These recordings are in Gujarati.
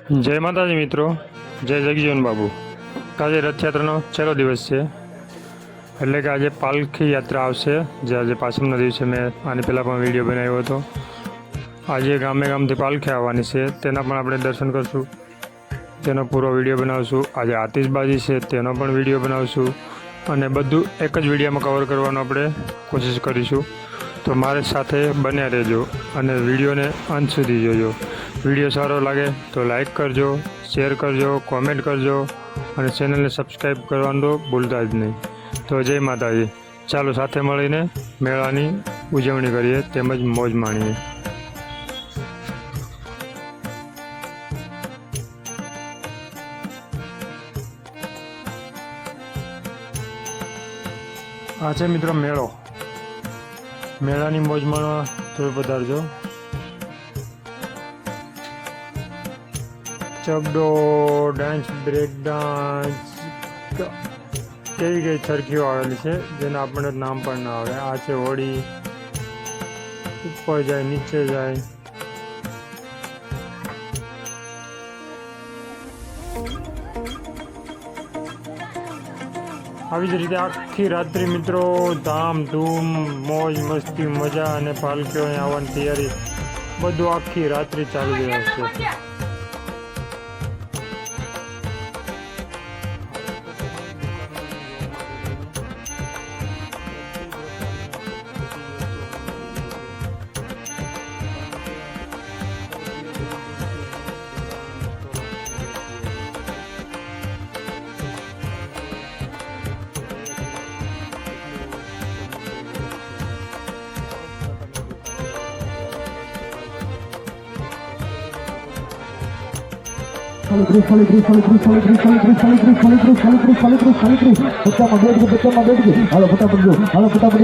જય માતાજી મિત્રો, જય જગજીવન બાબુ. આજે રથયાત્રાનો છેલ્લો દિવસ છે. એટલે કે આજે પાલખી યાત્રા આવશે, જે આજે પાછળના દિવસે મેં આની પહેલાં પણ વીડિયો બનાવ્યો હતો. આજે ગામે ગામથી પાલખી આવવાની છે, તેના પણ આપણે દર્શન કરશું. તેનો પૂરો વીડિયો બનાવશું. આજે આતિશબાજી છે, તેનો પણ વીડિયો બનાવશું. અને બધું એક જ વિડીયોમાં કવર કરવાનો આપણે કોશિશ કરીશું. તો મારી સાથે બન્યા રહેજો અને વિડીયોને અંત સુધી જોજો. વીડિયો સારો લાગે તો લાઈક કરજો શેર કરજો કોમેન્ટ કરજો અને ચેનલને સબસ્ક્રાઈબ કરવાનું ભૂલતા જ નહીં. તો જય માતાજી. ચાલો સાથે મળીને મેળાની ઉજવણી કરીએ, તેમજ મોજ માણીએ. આ છે મિત્રો મેળો. મેળાની મોજ માણવા થોડું પધારજો. ચગડો ડાન્સ બ્રેક ડાન્સ કેવી કઈ સરખીઓ આવેલી છે, જેના આપણને નામ પણ ના આવે. આ છે હોળી ઉપર જાય, નીચે જાય. આવી જ રીતે આખી રાત્રિ મિત્રો, ધામ, ધૂમ, મોજ, મસ્તી, મજા અને પાલકીઓ અહીં આવવાની તૈયારી બધું આખી રાત્રિ ચાલુ જ રહેશે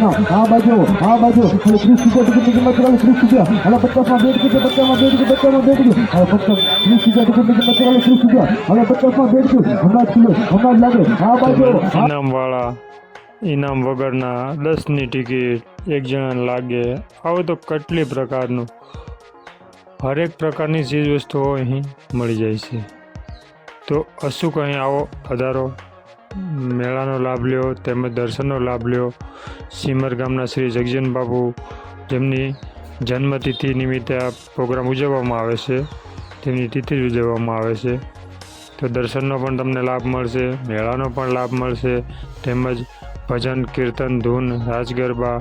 ના, આ બાજુ, ત્રીસ રૂપિયા ટિકિટ કિંમત કરાવો, ત્રીસ રૂપિયા. હાલો પચાસમાં બેઠ લાગે. આ બાજુ, ઇનામવાળા ઇનામ વગરના દસની ટિકિટ એક જણાને લાગે આવું તો કેટલી પ્રકારનું હરેક પ્રકારની ચીજ વસ્તુઓ અહીં મળી જાય છે તો અશુક અહીં આવો પધારો મેળાનો લાભ લ્યો, તેમજ દર્શનનો લાભ લ્યો. સીમર ગામના શ્રી જગજન બાપુ, જેમની જન્મતિથિ નિમિત્તે આ પ્રોગ્રામ ઉજવવામાં આવે છે, તેમની તિથિ જ ઉજવવામાં આવે છે. તો દર્શનનો પણ તમને લાભ મળશે, મેળાનો પણ લાભ મળશે, તેમજ ભજન, કીર્તન, ધૂન રાજ ગરબા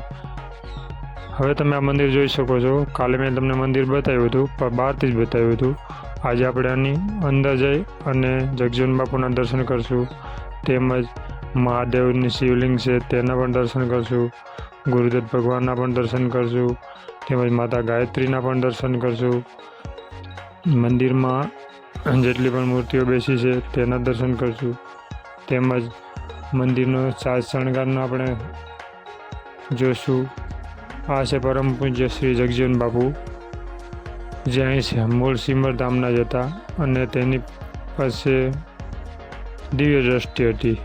હવે તમે આ મંદિર જોઈ શકો છો. કાલે મેં તમને મંદિર બતાવ્યું હતું, પણ બહારથી જ બતાવ્યું હતું. આજે આપણે આની અંદર જઈ અને જગજીવન બાપુના દર્શન કરશું. તેમજ મહાદેવની શિવલિંગ છે તેના પણ દર્શન કરશું. ગુરુદત્ત ભગવાનના પણ દર્શન કરશું. તેમજ માતા ગાયત્રીના પણ દર્શન કરશું. મંદિરમાં જેટલી પણ મૂર્તિઓ બેસી છે તેના દર્શન કરશું. તેમજ મંદિરનો સાજ શણગારનો આપણે જોશું. આ છે પરમ પૂજ્ય શ્રી જગજીવન બાપુ. જે અહીં છે. મૂળ સિમર ધામના જ હતા અને તેની પાસે દિવ્ય દ્રષ્ટિ હતી.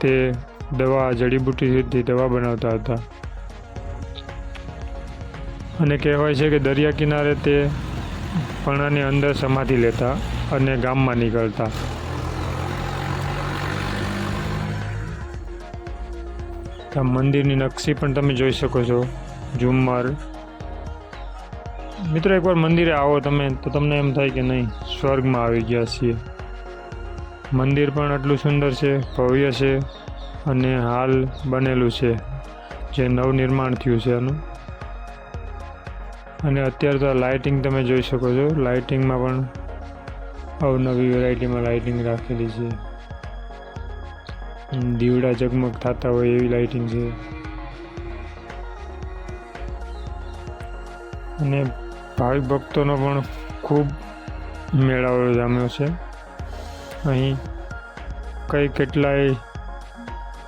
તે દવા જડીબુટીથી દવા બનાવતા હતા. અને કહેવાય છે કે દરિયા કિનારે તે પણાની અંદર સમાધિ લેતા અને ગામમાં નીકળતા. મંદિરની નકશી પણ તમે જોઈ શકો છો. ઝુમ્મર મિત્રો, એકવાર મંદિરે આવો તમે. તો તમને એમ થાય કે નહીં, સ્વર્ગમાં આવી ગયા છીએ. મંદિર પણ આટલું સુંદર છે, ભવ્ય છે અને હાલ બનેલું છે, જે નવનિર્માણ થયું છે એનું અને અત્યારે તો લાઇટિંગ તમે જોઈ શકો છો. લાઇટિંગમાં પણ અવનવી વેરાયટીમાં લાઇટિંગ રાખેલી છે. દીવડા ઝગમગ થતા હોય એવી લાઇટિંગ છે. અને ભાવિક ભક્તોનો પણ ખૂબ મેળાવો જામ્યો છે. અહીં કઈ કેટલાય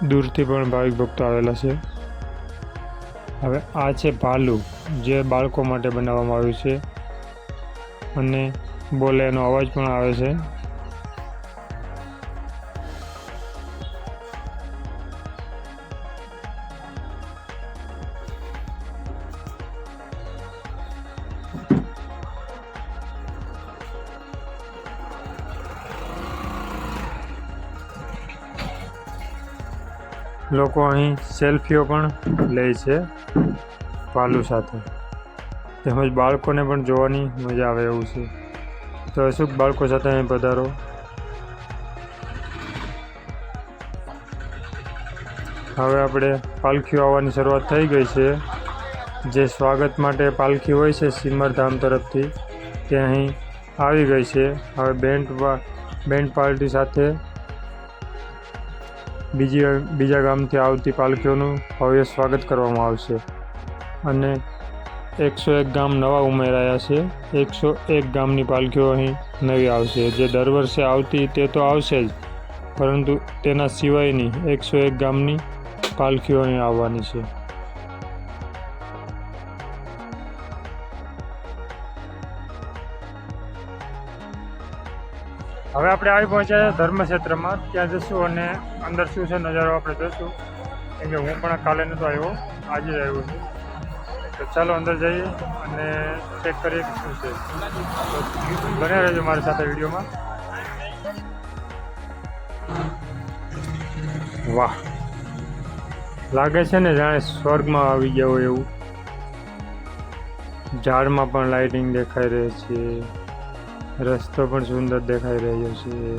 દૂરથી પણ ભાવિક ભક્તો આવેલા છે. હવે આ છે ભાલુ, જે બાળકો માટે બનાવવામાં આવ્યું છે. અને બોલે એનો અવાજ પણ આવે છે. લોકો અહીં સેલ્ફીઓ પણ લે છે પાલુ સાથે. તેમજ બાળકોને પણ જોવાની મજા આવે એવું છે. તો અશુક, બાળકો સાથે અહીં પધારો. હવે આપણે પાલખીઓ આવવાની શરૂઆત થઈ ગઈ છે. જે સ્વાગત માટે પાલખી હોય છે સિમરધામ તરફથી. તે અહીં આવી ગઈ છે. હવે બેન્ડ બેન્ડ પાર્ટી સાથે બીજી બીજા ગામથી આવતી પાલખીઓનું ભવ્ય સ્વાગત કરવામાં આવશે. અને એકસો એક ગામ નવા ઉમેરાયા છે. એકસો એક ગામની પાલખીઓ અહીં નવી આવશે. જે દર વર્ષે આવતી તે તો આવશે જ. પરંતુ તેના સિવાયની એકસો એક ગામની પાલખીઓ અહીં આવવાની છે. હવે આપણે આવી પહોંચ્યા ધર્મક્ષેત્રમાં. ત્યાં જશું અને અંદર શું છે નજારો આપણે જોશું. કેમ કે હું પણ કાલે નહોતો આવ્યો, આજે જ આવ્યો છું. તો ચાલો અંદર જઈએ અને ચેક કરીએ કે શું છે. બને રહેજો મારી સાથે વિડીયોમાં. વાહ. લાગે છે ને જાણે સ્વર્ગમાં આવી ગયા હોય એવું. ઝાડમાં પણ લાઇટિંગ દેખાઈ રહી છે. રસ્તો પણ સુંદર દેખાઈ રહ્યો છે.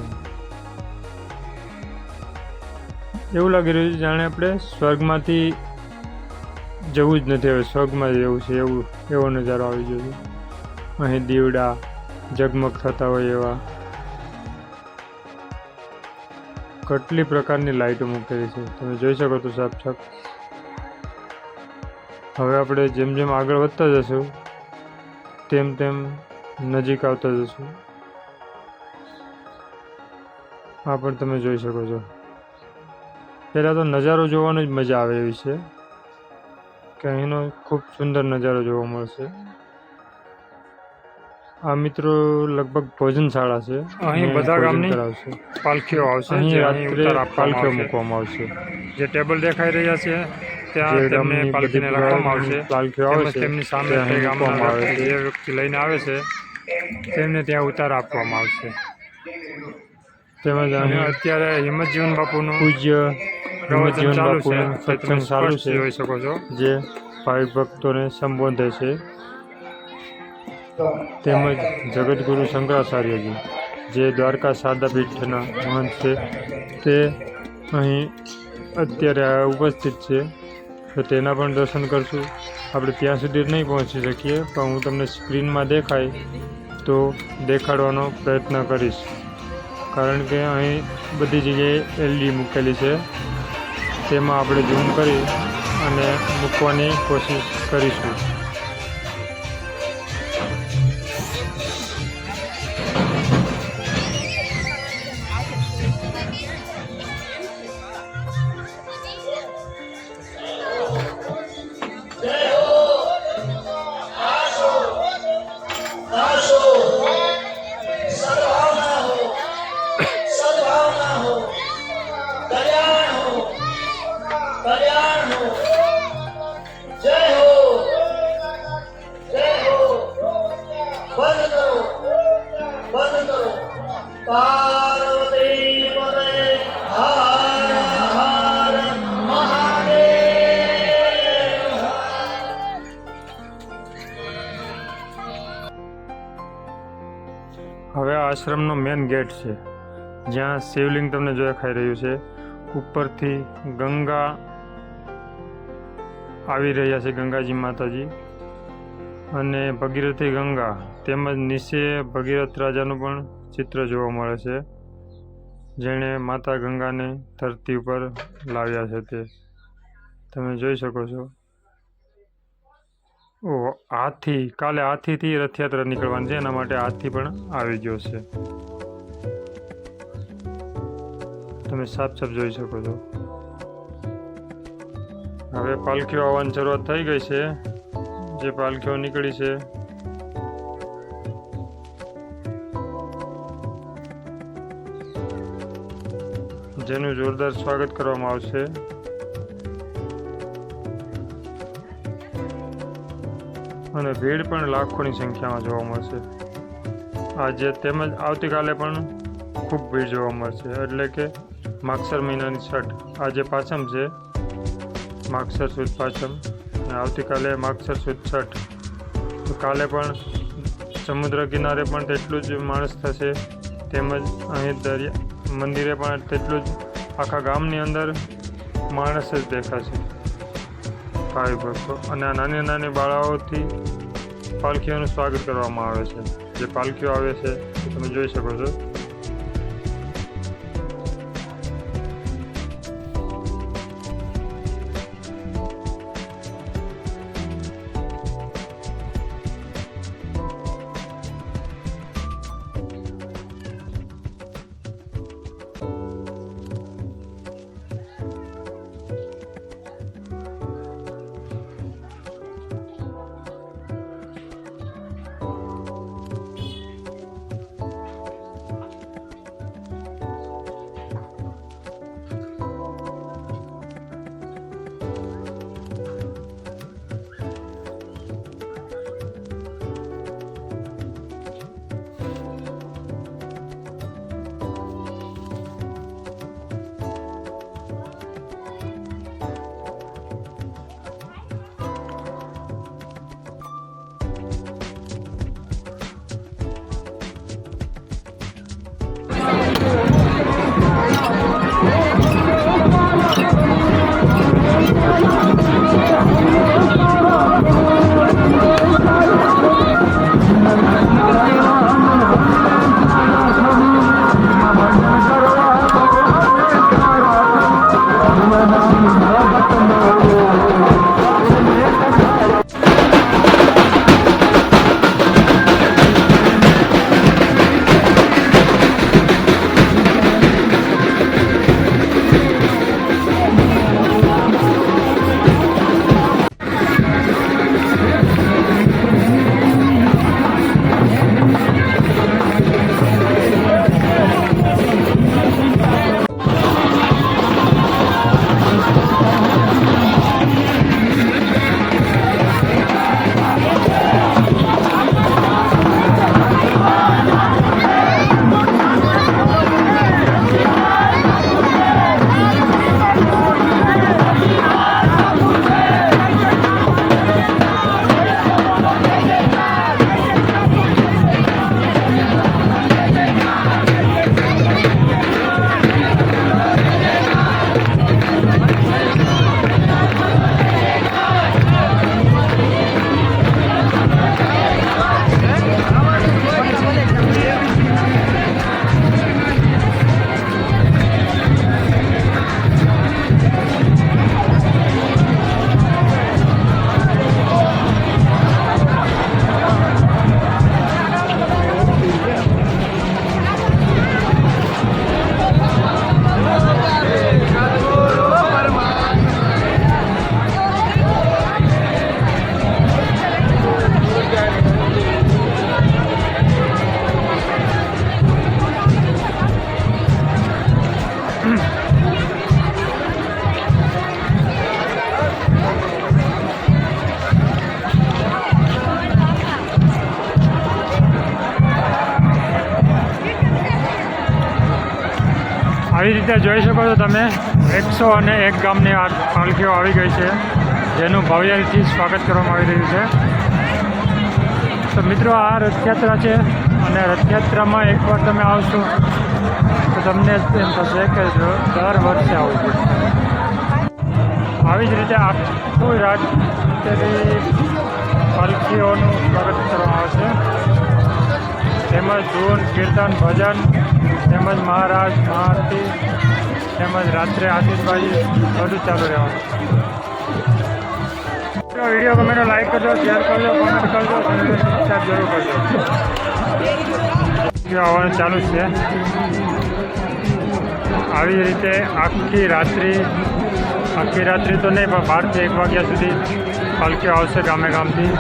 એવું લાગી રહ્યું છે જાણે આપણે સ્વર્ગમાંથી જવું જ નથી, હવે સ્વર્ગમાં જવું છે, એવું, એવો નજારો આવી ગયો છે. અહીં દીવડા, ઝગમગ થતા હોય એવા. કેટલી પ્રકારની લાઇટો મૂકેલી છે. તમે જોઈ શકો છો સાફ સાફ હવે આપણે જેમ જેમ આગળ વધતા જશું, તેમ તેમ નજીક આવતા જશું. આ પણ તમે જોઈ શકો છો. પહેલાં તો નજારો જોવાનો જ મજા આવે એવી છે. કે અહીંનો ખૂબ સુંદર નજારો જોવા મળશે. આ મિત્રો લગભગ ભોજનશાળા છે. અહીં બધા ગામની પાલખીઓ આવશે અહીં રાત્રે પાલખીઓ મૂકવામાં આવશે. જે ટેબલ દેખાઈ રહ્યા છે ત્યાં તેમને પાલખીને રાખવામાં આવશે. પાલખીઓ આવે તેમની સામે આવે છે. જે વ્યક્તિ લઈને આવે છે તેમને ત્યાં ઉતાર આપવામાં આવશે. તેમજ અત્યારે હિંમતજીવન બાપુનું પૂજ્ય હિંમતજીવન બાપુનું સત્સંગ ચાલુ છે જોઈ શકો છો. જે ભાઈ ભક્તોને સંબોધે છે. તેમજ જગતગુરુ શંકરાચાર્યજી જે દ્વારકા સાદાપીઠના મહંત છે તે અહીં અત્યારે ઉપસ્થિત છે. તો તેના પણ દર્શન કરશું. આપણે ત્યાં સુધી નહીં પહોંચી શકીએ, પણ હું તમને સ્ક્રીનમાં દેખાય તો દેખાડવાનો પ્રયત્ન કરીશ. કારણ કે અહીં બધી જગ્યાએ એલડી મૂકેલી છે. તેમાં આપણે ઝૂમ કરી અને મૂકવાની કોશિશ કરીશું. બંધ કરો. હવે આશ્રમનો મેન ગેટ છે. જ્યાં શિવલિંગ તમને દેખાઈ રહ્યું છે. ઉપરથી ગંગા આવી રહ્યા છે ગંગાજી માતાજી. અને ભગીરથી ગંગા. તેમજ નીચે ભગીરથ રાજાનું પણ ચિત્ર જોવા મળે છે, જેણે માતા ગંગાને ધરતી ઉપર લાવ્યા છે તે. તમે જોઈ શકો છો. ઓહ હાથી કાલે હાથીથી રથયાત્રા નીકળવાની છે, એના માટે હાથી પણ આવી ગયો છે. તમે સાફ સાફ જોઈ શકો છો. હવે પાલખીઓ આવવાની શરૂઆત થઈ ગઈ છે. જે પાલખીઓ નીકળી છે જેનું જોરદાર સ્વાગત કરવામાં આવશે. અને ભીડ પણ લાખોની સંખ્યામાં જોવા મળશે. આજે તેમજ આવતીકાલે પણ ખૂબ ભીડ જોવા મળશે. એટલે કે માગસર મહિનાની છઠ. આજે પાછમ છે. માગસર સુદ પાછમ. અને આવતીકાલે માગસર સુદ છઠ. કાલે પણ સમુદ્ર કિનારે પણ તેટલું જ માણસ થશે. તેમજ અહીં દરિયા મંદિરે પણ તેટલું જ આખા ગામની અંદર માણસ જ દેખાશે ભાઈ ભક્તો. અને આ નાની નાની બાળાઓથી પાલખીઓનું સ્વાગત કરવામાં આવે છે. જે પાલખીઓ આવે છે, તમે જોઈ શકો છો. રીતે જોઈ શકો છો તમે. એકસો અને એક ગામની આ પાલખીઓ આવી ગઈ છે. જેનું ભવ્યથી સ્વાગત કરવામાં આવી રહ્યું છે. તો મિત્રો, આ રથયાત્રા છે અને રથયાત્રામાં એકવાર તમે આવશો, તો તમને એમ થશે કે દર વર્ષે આવું છે. આવી જ રીતે આખું રાજ પાલખીઓનું સ્વાગત કરવામાં આવશે. તેમજ ધૂન, કીર્તન, ભજન, તેમજ મહારાજ મહારતી તેમજ રાત્રે આતિશબાજી બધું ચાલુ રહેવાનું. વીડિયો ગમે તો લાઈક કરજો શેર કરજો કોમેન્ટ કરજો સબસ્ક્રાઈબ જરૂર કરજો. આવવાનું ચાલુ છે. આવી રીતે આખી રાત્રિ આખી રાત્રિ તો નહીં, પણ બારથી એક વાગ્યા સુધી પાલખીઓ આવશે ગામે ગામથી.